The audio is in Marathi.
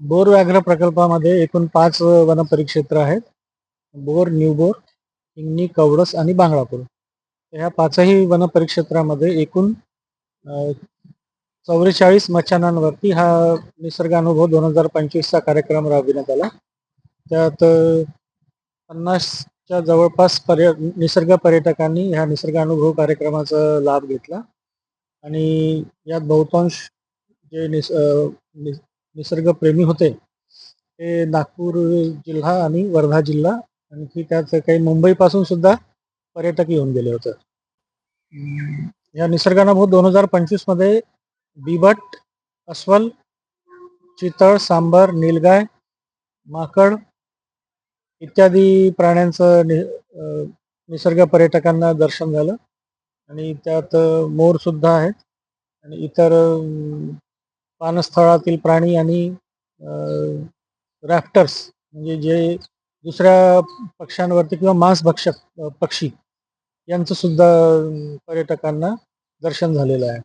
बोर व्याघ्र प्रकल्पामध्ये एकूण पाच वनपरिक्षेत्र आहेत. बोर न्यू बोर हिंगणी कवडस आणि बांगळापूर. ह्या पाचही वनपरिक्षेत्रामध्ये एकूण चौवेचाळीस मच्छानांवरती हा निसर्गानुभव दोन हजार पंचवीसचा कार्यक्रम राबविण्यात आला. त्यात पन्नासच्या जवळपास पर्य निसर्ग पर्यटकांनी ह्या निसर्गानुभव कार्यक्रमाचा लाभ घेतला. आणि यात बहुतांश जे निस निस- निसर्गप्रेमी होते. ते नागपूर जिल्हा आणि वर्धा जिल्हा आणखी त्यात काही मुंबईपासून सुद्धा पर्यटक येऊन गेले होते. या निसर्गानुभव दोन हजार पंचवीसमध्ये बिबट अस्वल चितळ सांबर नीलगाय माकड इत्यादी प्राण्यांचं नि निसर्ग पर्यटकांना दर्शन झालं. आणि त्यात मोर सुद्धा आहेत. आणि इतर पानस्थळातील प्राणी आणि रॅफ्टर्स म्हणजे जे दुसऱ्या पक्ष्यांवरती किंवा मांसभक्षक पक्षी यांचं सुद्धा पर्यटकांना दर्शन झालेलं आहे.